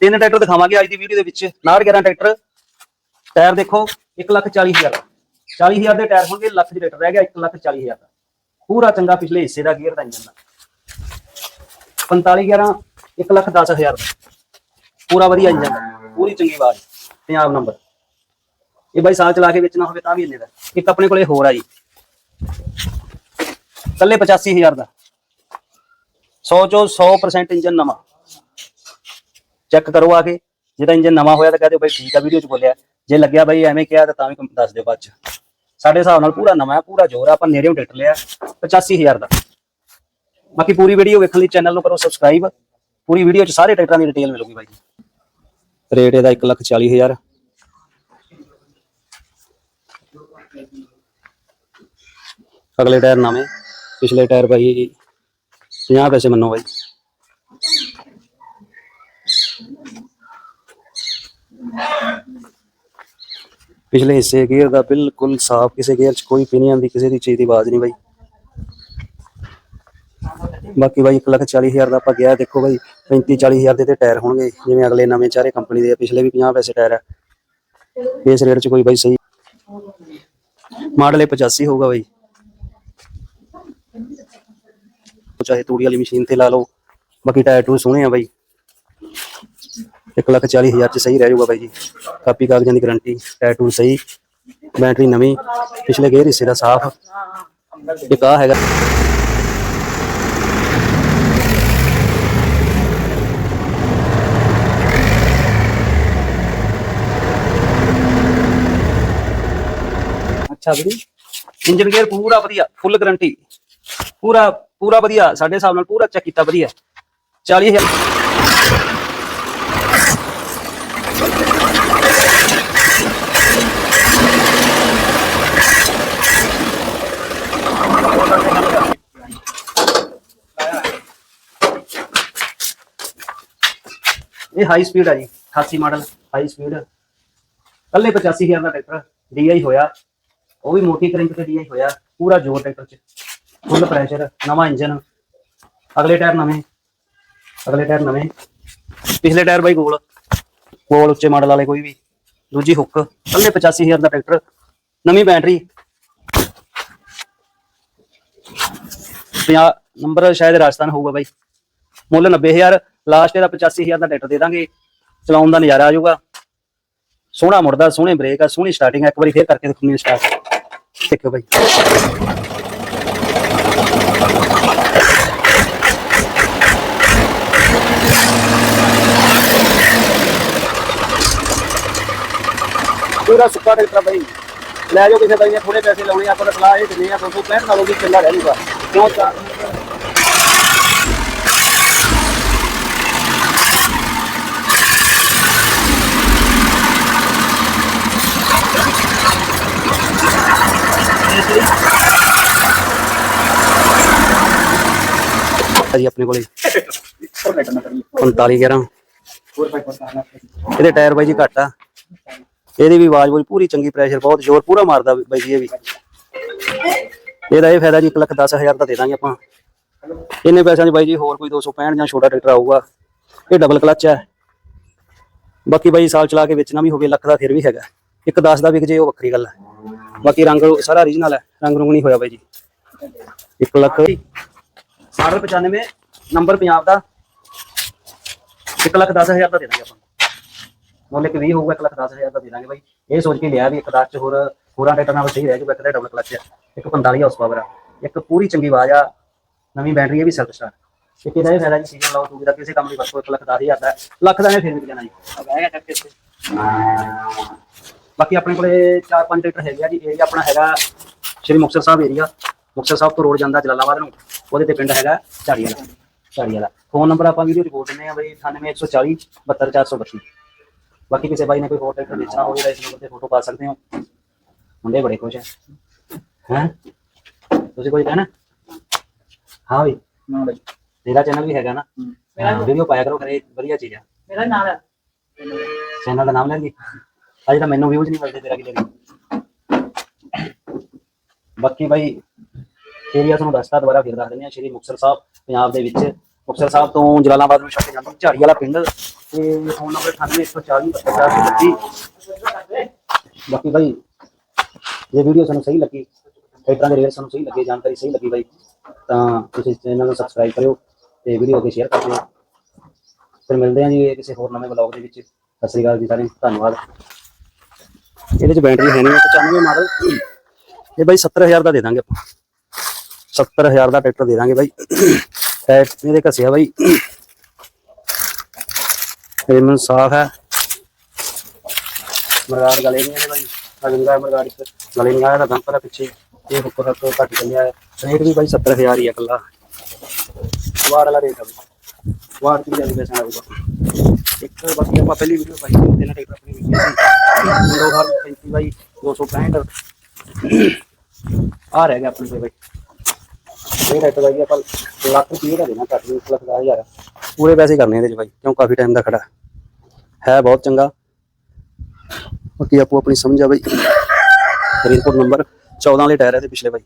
ਤਿੰਨ ਟਰੈਕਟਰ ਦਿਖਾਵਾਂਗੇ ਅੱਜ ਦੀ ਵੀਡੀਓ ਦੇ ਵਿੱਚ। 911 ਟਰੈਕਟਰ। ਟਾਇਰ ਦੇਖੋ 140000 40000 ਦੇ ਟਾਇਰ ਹੋਣਗੇ, ਲੱਖ ਦੇ ਟਰੈਕਟਰ ਰਹਿ ਗਿਆ 140000 ਦਾ। ਪੂਰਾ ਚੰਗਾ ਪਿਛਲੇ ਹਿੱਸੇ ਦਾ ਗੇਅਰ ਦਾ ਇੰਜਨ ਦਾ 45 11 110000 ਦਾ। ਪੂਰਾ ਵਧੀਆ ਇੰਜਨ ਦਾ ਪੂਰੀ ਚੰਗੀ ਆਵਾਜ਼। ਪੰਜਾਬ ਨੰਬਰ ਇਹ ਬਾਈ ਸਾਲ ਚਲਾ ਕੇ ਵੇਚਣਾ ਹੋਵੇ ਤਾਂ ਵੀ ਇੰਨੇ ਦਾ। ਇੱਕ ਆਪਣੇ ਕੋਲੇ ਹੋਰ ਆ ਜੀ। ਕੱਲੇ 85000 ਦਾ। 100 ਚੋਂ 100% ਇੰਜਨ ਨਵਾਂ। ਚੈੱਕ ਕਰੋ ਆ ਕੇ। ਜੇ ਤਾਂ ਇੰਜਨ ਨਵਾਂ ਹੋਇਆ ਤਾਂ ਕਹਦੇ ਬਾਈ ਠੀਕ ਆ, ਵੀਡੀਓ 'ਚ ਬੋਲਿਆ। ਜੇ ਲੱਗਿਆ ਬਾਈ ਐਵੇਂ ਕਿਹਾ ਤਾਂ ਤਾਂ ਵੀ ਦੱਸ ਦਿਓ ਬਾਅਦ 'ਚ। ਸਾਡੇ ਹਿਸਾਬ ਨਾਲ ਪੂਰਾ ਨਵਾਂ ਹੈ ਪੂਰਾ ਜ਼ੋਰ ਆਪਾਂ ਨੇੜਿਓਂ ਟਿਕਟ ਲਿਆ 85000 ਦਾ। ਬਾਕੀ ਪੂਰੀ ਵੀਡੀਓ ਵੇਖਣ ਲਈ ਚੈਨਲ ਨੂੰ ਕਰੋ ਸਬਸਕ੍ਰਾਈਬ ਪੂਰੀ ਵੀਡੀਓ 'ਚ ਸਾਰੇ ਟਰੈਕਟਰਾਂ ਦੀ ਡਿਟੇਲ ਮਿਲੂਗੀ ਬਾਈ ਜੀ। ਰੇਟ ਇਹਦਾ 140000 ਅਗਲੇ ਟਾਇਰ ਨਵੇਂ, ਪਿਛਲੇ ਟਾਇਰ ਬਾਈ 50 ਪੈਸੇ ਮੰਨੋ ਬਾਈ। ਪਿਛਲੇ ਹਿੱਸੇ ਗੇਅਰ ਦਾ ਬਿਲਕੁਲ ਸਾਫ਼, ਕਿਸੇ ਗੇਅਰ 'ਚ ਕੋਈ ਪਿਨੀਅਨ ਦੀ ਕਿਸੇ ਦੀ ਚੀਜ਼ ਦੀ ਆਵਾਜ਼ ਨਹੀਂ ਬਾਈ। ਬਾਕੀ ਬਾਈ 140000 ਦਾ ਆਪਾਂ ਗਿਆ, ਦੇਖੋ ਬਾਈ 35 40000 ਦੇ ਤੇ ਟਾਇਰ ਹੋਣਗੇ, ਜਿਵੇਂ ਅਗਲੇ ਨਵੇਂ ਚਾਰੇ ਕੰਪਨੀ ਦੇ ਪਿਛਲੇ ਵੀ 50 ਪੈਸੇ ਟਾਇਰ ਆ। ਇਸ ਰੇਟ 'ਚ ਕੋਈ ਬਾਈ ਸਹੀ ਮਾਡਲ ਇਹ 85 ਹੋਊਗਾ ਬਾਈ। ਚਾਹੇ ਤੂੜੀ ਵਾਲੀ ਮਸ਼ੀਨ ਤੇ ਲਾ ਲਓ, ਬਾਕੀ ਟਾਇਰ ਟੂ ਸੋਹਣੇ ਆ ਬਾਈ। 140000 ਚ ਸਹੀ ਰਹਿ ਜਾਊਗਾ ਬਾਈ ਜੀ ਕਾਪੀ ਕਾਗਜ਼ਾਂ ਦੀ ਗਾਰੰਟੀ ਟਾਇਰ ਟੂ ਸਹੀ ਬੈਟਰੀ ਨਵੀਂ ਪਿਛਲੇ ਗੇਅਰ ਹਿੱਸੇ ਦਾ ਸਾਫ਼ ਇੱਕ ਆ ਹੈਗਾ ਅੱਛਾ ਵੀਰੇ ਇੰਜਨ ਗੇਅਰ ਪੂਰਾ ਵਧੀਆ ਫੁੱਲ ਗਾਰੰਟੀ ਪੂਰਾ ਪੂਰਾ ਵਧੀਆ ਸਾਡੇ ਹਿਸਾਬ ਨਾਲ ਪੂਰਾ ਚੈੱਕ ਕੀਤਾ ਵਧੀਆ 40000 ਇਹ ਹਾਈ ਸਪੀਡ ਆ ਜੀ 88 ਮਾਡਲ ਹਾਈ ਸਪੀਡ ਕੱਲੇ 85000 ਦਾ ਟਰੈਕਟਰ ਡੀਆਈ ਹੋਇਆ। ਉਹ ਵੀ ਮੋਟੀ ਕਰੰਟ ਤੇ ਡੀਆਈ ਹੋਇਆ, ਪੂਰਾ ਜ਼ੋਰ ਟਰੈਕਟਰ ਚ। ਫੁੱਲ ਪ੍ਰੈਸ਼ਰ ਨਵਾਂ ਇੰਜਨ ਅਗਲੇ ਟਾਇਰ ਨਵੇਂ। ਅਗਲੇ ਟਾਇਰ ਨਵੇਂ। ਪਿਛਲੇ ਟਾਇਰ ਬਾਈ ਗੋਲ। ਗੋਲ ਉੱਚੇ ਮਾਡਲ ਵਾਲੇ ਕੋਈ ਵੀ। ਦੂਜੀ ਹੁੱਕ ਕੱਲੇ 85000 ਦਾ ਟਰੈਕਟਰ। ਨਵੀਂ ਬੈਟਰੀ 50 ਨੰਬਰ ਸ਼ਾਇਦ ਰਾਜਸਥਾਨ ਹੋਊਗਾ ਬਾਈ। ਮੁੱਲ 90000 ਲਾਸਟ ਇਹਦਾ 85000 ਦਾ ਟਰੈਕਟਰ ਦੇ ਦਾਂਗੇ। ਚਲਾਉਣ ਦਾ ਨਜ਼ਾਰਾ ਆ ਜਾਊਗਾ। ਸੋਹਣਾ ਮੁੜਦਾ, ਸੋਹਣੇ ਬ੍ਰੇਕ ਆ, ਸੋਹਣੀ ਸਟਾਰਟਿੰਗ ਆ। ਇੱਕ ਵਾਰੀ ਫੇਰ ਕਰਕੇ ਦੇਖੂੰਗੀ ਸਟਾਰਟ ਦੇਖੋ ਬਾਈ। ਪੂਰਾ ਸੁੱਕਾ ਟਰੈਕਟਰ ਬਾਈ। ਲੈ ਜਾਓ ਕਿਸੇ ਬਾਈ ਥੋੜੇ ਪੈਸੇ ਲਾਉਣੇ ਆਪਾਂ ਸਲਾਹ ਇਹ ਦਿੰਦੇ ਆ 265 ਨਾਲੋਂ ਵੀ ਚੱਲਾ ਰਹਿ ਜੂਗਾ ਕਿਉਂ ਜੀ ਆਪਣੇ ਕੋਲੇ। 45 11 ਇਹਦੇ ਟਾਇਰ ਬਾਈ ਜੀ ਘੱਟ ਆ। ਇਹਦੀ ਵੀ ਆਵਾਜ਼ ਬੋਲ ਪੂਰੀ ਚੰਗੀ ਪ੍ਰੈਸ਼ਰ ਬਹੁਤ ਜ਼ੋਰ ਪੂਰਾ ਮਾਰਦਾ ਬਾਈ ਜੀ ਇਹ ਵੀ। ਇਹਦਾ ਇਹ ਫਾਇਦਾ ਜੀ 1 ਲੱਖ 10000 ਦਾ ਦੇ ਦਾਂਗੇ ਆਪਾਂ। ਇੰਨੇ ਪੈਸਿਆਂ 'ਚ ਬਾਈ ਜੀ ਹੋਰ ਕੋਈ 265 ਜਾਂ ਛੋਟਾ ਟਰੈਕਟਰ ਆਊਗਾ। ਇਹ ਡਬਲ ਕਲਚ ਹੈ ਬਾਕੀ ਬਾਈ ਸਾਲ ਚਲਾ ਕੇ ਵੇਚਣਾ ਵੀ ਹੋਵੇ ਲੱਖ ਦਾ ਫਿਰ ਵੀ ਹੈਗਾ। ਇੱਕ 10 ਦਾ ਵਿਕ ਜੇ ਉਹ ਵੱਖਰੀ ਗੱਲ ਹੈ ਬਾਕੀ ਰੰਗ ਸਾਰਾ ਓਰੀਜਨਲ ਹੈ ਰੰਗ ਰੁੰਗ ਨਹੀਂ ਹੋਇਆ ਬਾਈ ਜੀ। 1 ਲੱਖ ਮਾਡਲ 95 ਨੰਬਰ ਪੰਜਾਬ ਦਾ। 1 ਲੱਖ 10000 ਦਾ ਦੇ ਦਾਂਗੇ ਆਪਾਂ ਮੁੱਲ ਇੱਕ 20 ਹੋਊਗਾ 1 ਲੱਖ 10000 ਦਾ ਦੇ ਦਾਂਗੇ ਬਾਈ। ਇਹ ਸੋਚ ਕੇ ਲਿਆ ਵੀ ਇੱਕ 10 ਚ ਹੋਰ ਹੋਰਾਂ ਟਰੈਕਟਰ ਨਾਲ ਸਹੀ ਰਹਿ ਜਾਊਗਾ ਇੱਕ ਦਾ ਡਬਲ ਕਲਚ ਇੱਕ 45 ਹਾਰਸ ਪਾਵਰ ਆ ਇੱਕ ਪੂਰੀ ਚੰਗੀ ਆਵਾਜ਼ ਆ ਨਵੀਂ ਬੈਟਰੀ ਹੈ ਵੀ ਸੈਲਫ ਸਟਾਰਟ ਇੱਕ ਇਹਦਾ ਇਹ ਫਾਇਦਾ ਜੀ ਸੀਜ਼ਨ ਲਾਓ ਤੂੰ ਦਾ ਕਿਸੇ ਕੰਮ ਦੀ ਵਰਤੋਂ 1 ਲੱਖ 10000 ਦਾ। ਹੈ। ਲੱਖ ਦਾ ਇਹ ਫਿਰ ਵੀ ਜਾਣਾ ਜੀ। ਬਹਿ ਕਰਕੇ ਇੱਥੇ। ਬਾਕੀ ਆਪਣੇ ਕੋਲੇ ਚਾਰ ਪੰਜ ਟਰੈਕਟਰ ਹੈਗੇ ਆ ਜੀ ਏਰੀਆ ਆਪਣਾ ਹੈਗਾ ਸ਼੍ਰੀ ਮੁਕਤਸਰ ਸਾਹਿਬ ਏਰੀਆ ਮੁਕਤਸਰ ਸਾਹਿਬ ਤੋਂ ਰੋਡ ਜਾਂਦਾ ਜਲਾਲਾਬਾਦ ਨੂੰ ਉਹਦੇ ਤੇ ਪਿੰਡ ਹੈਗਾ ਝਾੜੀ ਵਾਲਾ ਝਾੜੀ ਵਾਲਾ। ਫੋਨ ਨੰਬਰ ਆਪਾਂ ਵੀਡੀਓ ਰਿਪੋਰਟ ਦਿੰਦੇ ਆ ਬਈ 98140 72432 ਬਾਕੀ ਕਿਸੇ ਬਾਈ ਨੇ ਕੋਈ ਹੋਰ ਟਰੈਕਟਰ ਵੇਚਣਾ ਹੋਵੇ ਤਾਂ ਇਸ ਨੰਬਰ ਤੇ ਫੋਟੋ ਪਾ ਸਕਦੇ ਹੋ। ਮੁੰਡੇ ਬੜੇ ਖੁਸ਼ ਹੈ ਹੈ? ਤੁਸੀਂ ਕੋਈ ਕਹਿਣਾ? ਹਾਂ ਬਈ। ਨਾ ਬਾਈ। ਤੇਰਾ ਚੈਨਲ ਵੀ ਹੈਗਾ ਨਾ। ਵੀਡੀਓ ਪਾਇਆ ਕਰੋ ਖਰੇ ਵਧੀਆ ਚੀਜ਼ ਆ। ਮੇਰਾ ਨਾਮ ਹੈ ਚੈਨਲ ਦਾ ਨਾਮ ਲੈਂਦੀ। ਅਜੇ ਤਾਂ ਮੈਨੂੰ ਵਿਊਜ਼ ਨਹੀਂ ਮਿਲਦੇ ਤੇਰਾ ਕਿਤੇ ਬਾਕੀ ਬਾਈ ਏਰੀਆ ਤੁਹਾਨੂੰ ਦੱਸਤਾ ਦੁਬਾਰਾ ਫਿਰ ਦੱਸ ਦਿੰਦੇ ਹਾਂ, ਸ਼੍ਰੀ ਮੁਕਤਸਰ ਸਾਹਿਬ, ਪੰਜਾਬ ਦੇ ਵਿੱਚ। ਮੁਕਤਸਰ ਸਾਹਿਬ ਤੋਂ ਜਲਾਲਾਬਾਦ ਨੂੰ ਛੱਡ ਕੇ ਝਾੜੀ ਵਾਲਾ ਪਿੰਡ। ਤੇ ਫੋਨ ਨੰਬਰ 981440 ਬਾਕੀ ਭਾਈ ਜੇ ਵੀਡੀਓ ਸਾਨੂੰ ਸਹੀ ਲੱਗੀ ਟਰੈਕਟਰਾਂ ਦੇ ਰੇਟ ਸਾਨੂੰ ਸਹੀ ਲੱਗੇ, ਜਾਣਕਾਰੀ ਸਹੀ ਲੱਗੀ ਬਾਈ, ਤਾਂ ਤੁਸੀਂ ਚੈਨਲ ਨੂੰ ਸਬਸਕ੍ਰਾਈਬ ਕਰਿਓ ਤੇ ਵੀਡੀਓ ਅੱਗੇ ਸ਼ੇਅਰ ਕਰ ਫਿਰ ਮਿਲਦੇ ਹਾਂ ਜੀ ਕਿਸੇ ਹੋਰ ਨਵੇਂ ਵਲੌਗ ਦੇ ਵਿੱਚ। ਸਤਿ ਸ੍ਰੀ ਅਕਾਲ ਜੀ ਸਾਰਿਆਂ ਨੂੰ, ਧੰਨਵਾਦ। ਇਹਦੇ ਚ ਬੈਟਰੀ ਹੈ ਨਹੀਂ 95 ਮਾਡਲ। ਇਹ ਬਾਈ 70000 ਦਾ ਦੇ ਦਾਂਗੇ ਆਪਾਂ। 70000 ਦਾ ਟਰੈਕਟਰ ਦੇ ਦਾਂਗੇ ਬਾਈ। ਟਾਇਰ ਇਹਦੇ ਘਸਿਆ ਬਾਈ। ਇਹ ਮਨ ਸਾਫ਼ ਹੈ। ਮਰਗਾੜ ਗਲੇ ਨਹੀਂ ਹੈ ਬਾਈ। ਅਗੰਗਾ ਮਰਗਾੜ ਗਲੇ ਨਹੀਂ ਆਇਆ ਦਾ ਬੰਪਰ ਹੈ ਪਿੱਛੇ। ਇਹ ਉੱਪਰ ਤੋਂ ਘੱਟ ਚੱਲਿਆ ਹੈ। ਰੇਟ ਵੀ ਬਾਈ 70000 ਹੀ ਹੈ ਇਕੱਲਾ। ਵਾਰ ਵਾਲਾ ਰੇਟ ਹੈ ਵਾਰ ਕੀ ਜਾਂਦੇ ਪੈਸਾ ਆਊਗਾ ਇੱਕ ਬਾਕੀ ਆਪਾਂ ਪਹਿਲੀ ਵੀਡੀਓ ਪਾਈ ਸੀ, ਤਿੰਨ ਟਰੈਕਟਰ ਆਪਣੀ ਵਿਕੀ ਸੀ। 2035 ਬਾਈ 265 ਆ ਰਹਿ ਗਿਆ ਆਪਣੇ ਕੋਲ ਬਾਈ। ਇਹ ਰੇਟ ਬਾਈ ਆਪਾਂ ਲੱਖ ਰੁਪਏ ਦਾ ਦੇਣਾ ਘੱਟ ਨਹੀਂ ਲੱਖ ਦਾ ਹਜ਼ਾਰ। ਪੂਰੇ ਪੈਸੇ ਕਰਨੇ ਇਹਦੇ ਚ ਬਾਈ, ਕਿਉਂ ਕਾਫੀ ਟਾਈਮ ਦਾ ਖੜਾ। ਹੈ ਬਹੁਤ ਚੰਗਾ। ਬਾਕੀ ਆਪੋ ਆਪਣੀ ਸਮਝ ਆ ਬਾਈ। ਫਰੀਦਕੋਟ ਨੰਬਰ 14 ਵਾਲੇ ਟਾਇਰ ਹੈ ਇਹਦੇ ਪਿਛਲੇ ਬਾਈ।